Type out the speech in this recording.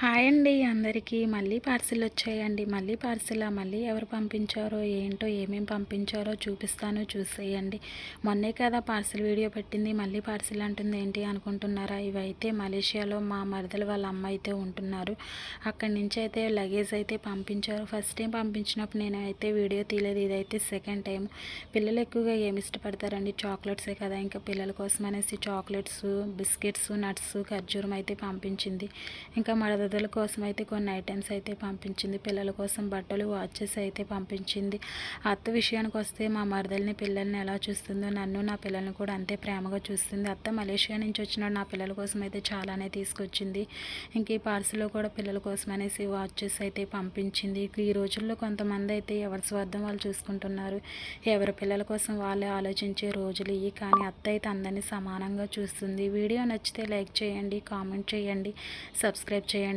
Hi అండి అందరికీ. మళ్ళీ పార్సిల్ వచ్చాయండి. మళ్ళీ పార్సిల్? మళ్ళీ ఎవరు పంపించారో? ఏంటో? ఏమేమి పంపించారో చూపిస్తాను. చూసేయండి. మొన్నే కదా పార్సిల్ వీడియో పెట్టింది. మళ్ళీ పార్సిల్ అంటుంది ఏంటి అనుకుంటున్నారా? ఇవైతే మలేషియాలో మా మరదలు వాళ్ళ అమ్మ అయితే ఉంటున్నారు. అక్కడి నుంచి అయితే లగేజ్ అయితే పంపించారు. ఫస్ట్ టైం పంపించినప్పుడు నేను అయితే వీడియో తీయలేదు. ఇదైతే సెకండ్ టైం. పిల్లలు ఎక్కువగా ఏమి ఇష్టపడతారండి? చాక్లెట్సే కదా. ఇంకా పిల్లల కోసం అనేసి చాక్లెట్స్ బిస్కెట్స్ నట్స్ ఖర్జూరం అయితే పంపించింది. ఇంకా మరద వృద్ధుల కోసం అయితే కొన్ని ఐటమ్స్ అయితే పంపించింది. పిల్లల కోసం బట్టలు వాచెస్ అయితే పంపించింది. అత్త విషయానికి వస్తే మా మరదల్ని పిల్లల్ని ఎలా చూస్తుందో నన్ను నా పిల్లల్ని కూడా అంతే ప్రేమగా చూస్తుంది. అత్త మలేషియా నుంచి వచ్చిన నా పిల్లల కోసం అయితే చాలానే తీసుకొచ్చింది. ఇంక ఈ పార్సల్లో కూడా పిల్లల కోసం అనేసి వాచెస్ అయితే పంపించింది. ఈ రోజుల్లో కొంతమంది అయితే ఎవరి స్వార్థం వాళ్ళు చూసుకుంటున్నారు. ఎవరి పిల్లల కోసం వాళ్ళే ఆలోచించే రోజులు ఇవి. కానీ అత్త అయితే అందరినీ సమానంగా చూస్తుంది. వీడియో నచ్చితే లైక్ చేయండి కామెంట్ చేయండి సబ్స్క్రైబ్ చేయండి.